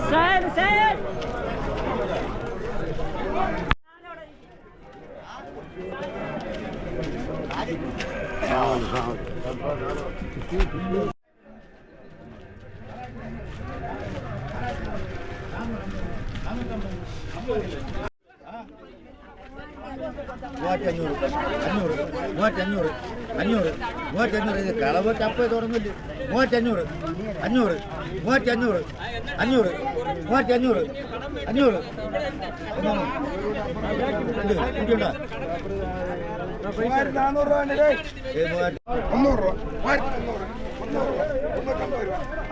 Sen, sen. മൂവായിരത്തി അഞ്ഞൂറ് അഞ്ഞൂറ് മൂവായിരത്തി അഞ്ഞൂറ് അഞ്ഞൂറ് മൂവായിരത്തി അഞ്ഞൂറ് ഇത് കളവ് ചപ്പ് തുറന്നില്ല മൂവായിരത്തി അഞ്ഞൂറ് മൂവായിരത്തി അഞ്ഞൂറ് മൂവായിരത്തി അഞ്ഞൂറ്? മൂവായിരത്തി നാനൂറ് രൂപ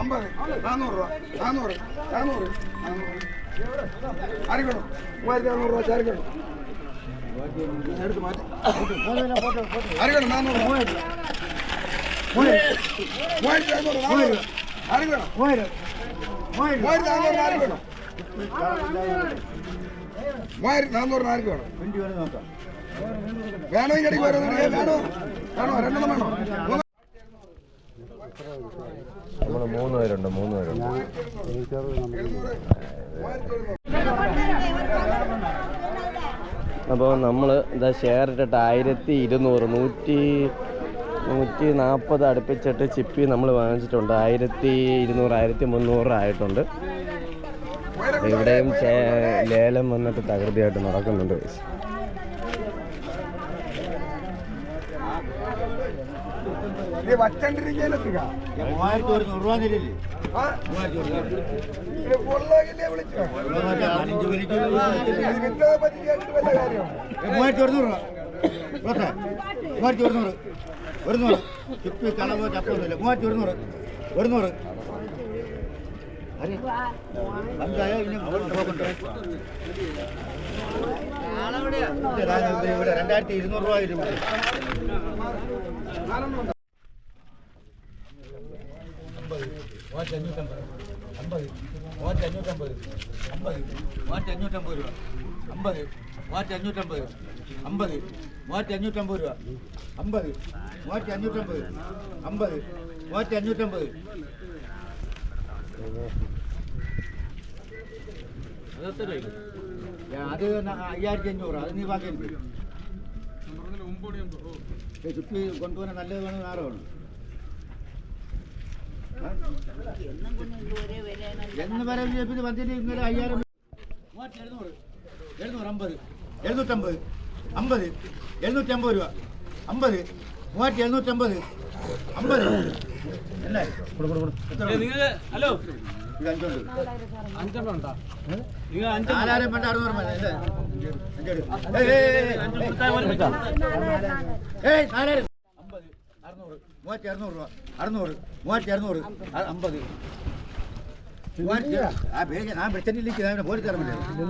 അമ്പത് നാനൂറ് രൂപ നാനൂറ് നാനൂറ് നാനൂറ് ആരിക്കണം മൂവായിരത്തി നാനൂറ് രൂപ ചാരിക്കണം എടുത്ത് മാറ്റി. ആരിക്കണം നാനൂറ് മൂവായിരത്തി മൂവായിരത്തി നാനൂറ് നാനൂറ് ആരിക്കണം മൂവായിരം മൂവായിരം മൂവായിരത്തി നാനൂറ് ആരിക്കണം മൂവായിരത്തി നാനൂറ് ആരിക്കണം വണ്ടി വേണം വേണോ വരുന്നത് വേണോ? വേണോ? രണ്ടെണ്ണം വേണോ? നമ്മൾ മൂന്ന് പേരുണ്ട് മൂന്ന് പേരുണ്ട്. അപ്പോൾ നമ്മൾ ഇതാ ഷെയർ ഇട്ടിട്ട് ആയിരത്തി ഇരുന്നൂറ് നൂറ്റി നൂറ്റി നാൽപ്പത് അടുപ്പിച്ചിട്ട് ചിപ്പി നമ്മൾ വാങ്ങിച്ചിട്ടുണ്ട്. ആയിരത്തി ഇരുന്നൂറ് ആയിരത്തി മുന്നൂറ് ആയിട്ടുണ്ട്. ഇവിടെയും ലേലം വന്നിട്ട് തകൃതിയായിട്ട് നടക്കുന്നുണ്ട്. ഇത് വച്ചണ്ടിരിക്കലെത്തുക മൂവായിരത്തി ഒരു നൂറ് രൂപ തരില്ലേ? ആ മൂവായിരത്തി ഒരുന്നൂറ് രൂപ. മൂവായിരത്തി ഒരുന്നൂറ്. ഒരുന്നൂറ്. ചുപ്പി കളവ് ചപ്പൊന്നുമില്ല. മൂവായിരത്തി ഒരുന്നൂറ്. ഒരുന്നൂറ്. അരെ. പഞ്ചായ ഇനി പോകണ്ടോ ഇവിടെ. രണ്ടായിരത്തി ഇരുന്നൂറ് രൂപ ഇവിടെ. മൂവായിരത്തി അഞ്ഞൂറ്റമ്പത്. അമ്പത്. മൂവായിരത്തി അഞ്ഞൂറ്റമ്പത്. അമ്പത്. മൂവായിരത്തി അഞ്ഞൂറ്റമ്പത് രൂപ. അമ്പത്. മൂവായിരത്തി അഞ്ഞൂറ്റമ്പത്. അമ്പത്. മൂവായിരത്തി അഞ്ഞൂറ്റമ്പത് രൂപ. അമ്പത്. മൂവായിരത്തി അഞ്ഞൂറ്റമ്പത്. അമ്പത്. മൂവായിരത്തി അഞ്ഞൂറ്റമ്പത്. അത് അയ്യായിരത്തി അഞ്ഞൂറ് അത് നീ ബാക്കി കൊണ്ടുപോകാൻ നല്ലത് വേണം വേറെ വേണം. എന്ന് പറയാൻ ഇത് വന്നിട്ട് ഇന്നലെ അയ്യായിരം മൂവായിരത്തി എഴുന്നൂറ് എഴുന്നൂറ് അമ്പത്. എഴുന്നൂറ്റമ്പത് അമ്പത്. എഴുന്നൂറ്റമ്പത് രൂപ. അമ്പത്. മൂവായിരത്തി എഴുന്നൂറ്റമ്പത്. അമ്പത്. അല്ലേ ഹലോ? നാലായിരം വേണ്ട അറുന്നൂറ് അല്ലേ? അഞ്ചെടു. ഏയ്, നാലായിരം. അമ്പത് അറുന്നൂറ്. മൂവായിരത്തി അറുന്നൂറ് രൂപ. അറുന്നൂറ്. മൂവായിരത്തി അറുന്നൂറ്. അമ്പത്. ഞാൻ വിളിച്ചിട്ടിലേക്ക് ഞാൻ തരാൻ പറ്റില്ല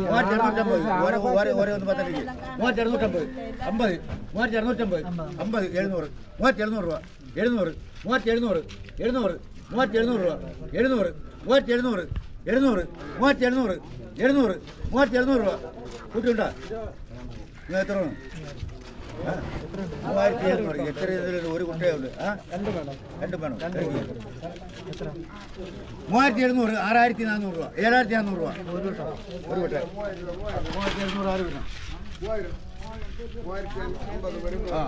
മൂവായിരത്തി അറുന്നൂറ്റമ്പത്. ഓരോ ഓരോ ഓരോ ഒന്ന് പത്തരയ്ക്ക് മൂവായിരത്തി അറുന്നൂറ്റമ്പത്. അമ്പത്. മൂവായിരത്തി അറുന്നൂറ്റമ്പത്. അമ്പത്. എഴുന്നൂറ്. മൂവായിരത്തി എഴുന്നൂറ് രൂപ. എഴുന്നൂറ്. മൂവായിരത്തി എഴുന്നൂറ്. എഴുന്നൂറ്. മൂവായിരത്തി എഴുന്നൂറ് രൂപ. എഴുന്നൂറ്. മൂവായിരത്തി എഴുന്നൂറ്. എഴുന്നൂറ്. മൂവായിരത്തി എഴുന്നൂറ്. എഴുന്നൂറ്. മൂവായിരത്തി എഴുന്നൂറ് രൂപ. കൂട്ടിയുണ്ടോ നിങ്ങൾ എത്ര? മൂവായിരത്തി എഴുന്നൂറ് എത്ര ഒരു കുട്ടിയേ ഉള്ളൂ രണ്ടും വേണം രണ്ട് വേണം മൂവായിരത്തി എഴുന്നൂറ് ആറായിരത്തി നാനൂറ് രൂപ ഏഴായിരത്തി നാനൂറ് രൂപ. ഒരു വട്ടം. മൂവായിരത്തി എഴുന്നൂറ് ആറ് വേണം ആ.